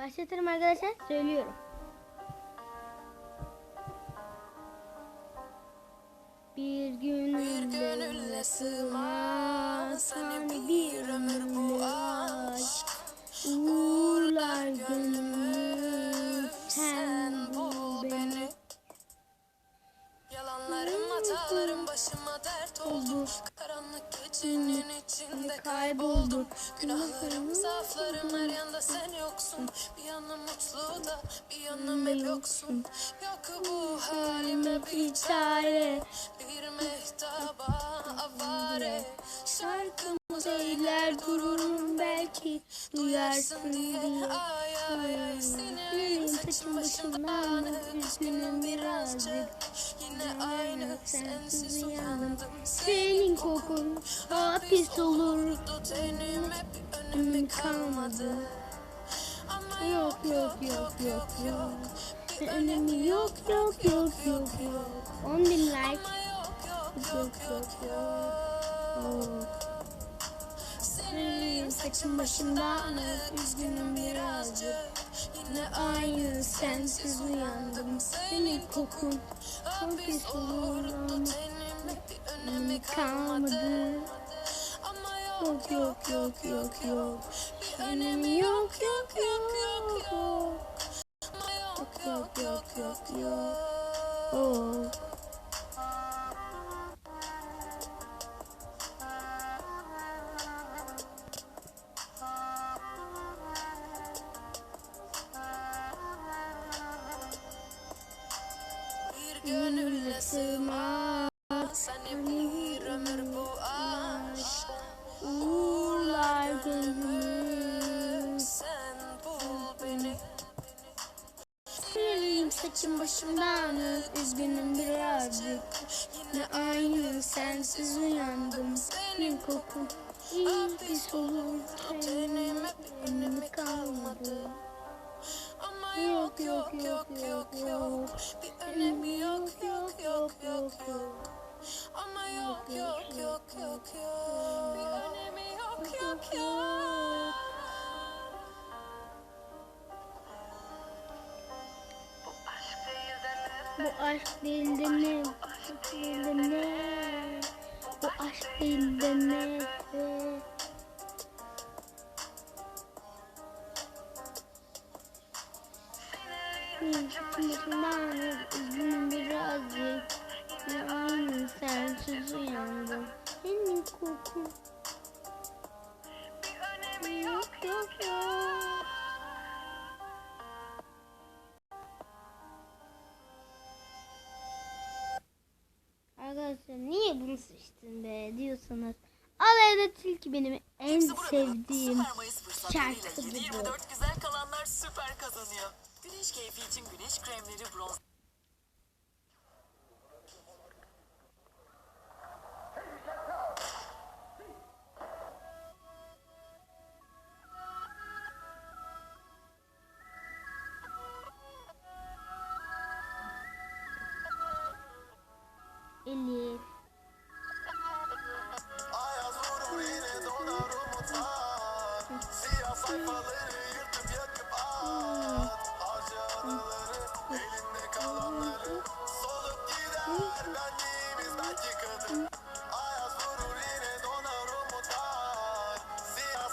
Başlatırım arkadaşlar. Söylüyorum. Bir gönülle sığmaz kayboldum Günahlarım zaaflarım her yanda sen yoksun. Bir yanım mutlu da bir yanım hep yoksun. Yok bu halime bir çare Bir mehtaba avare. Şarkımı Söyler dururum belki duyarsın diye Sinirliyim saçım başımdan üzgünüm birazcık Yine aynı sensiz uyandım Senin kokun hapis olur önemi kalmadı Yok yok yok yok yok önemi yok yok yok yok yok 10 bin like yok yok Yok yok yok saçım başımdan üzgünüm birazcık Yine Aynı sensiz uyandım Senin kokun hapis olur ama tenime bir önemi kalmadı yok Yok yok yok yok önemi yok yok yok yok yok ama yok Yok yok yok yok gönülle sığmaz. Hani bir ömür bu aşk Uğurlar gönlümü Sen bul beni. Sinirliyim saçım başımdan Üzgünüm birazcık. Yine aynı sensiz uyandım. Senin kokun iyi pis olur Bu aşk değil de ne? Bu değil de ne? Bu aşk değil de ne? Başımdan üzgünüm Arkadaşlar niye bunu seçtin be diyorsanız Alayda Tilki benim en sevdiğim şarkı 7-24 bu. güzel kalanlar süper kazanıyor. Güneş keyfi için güneş kremleri bronz. Elif Siyah sayfaları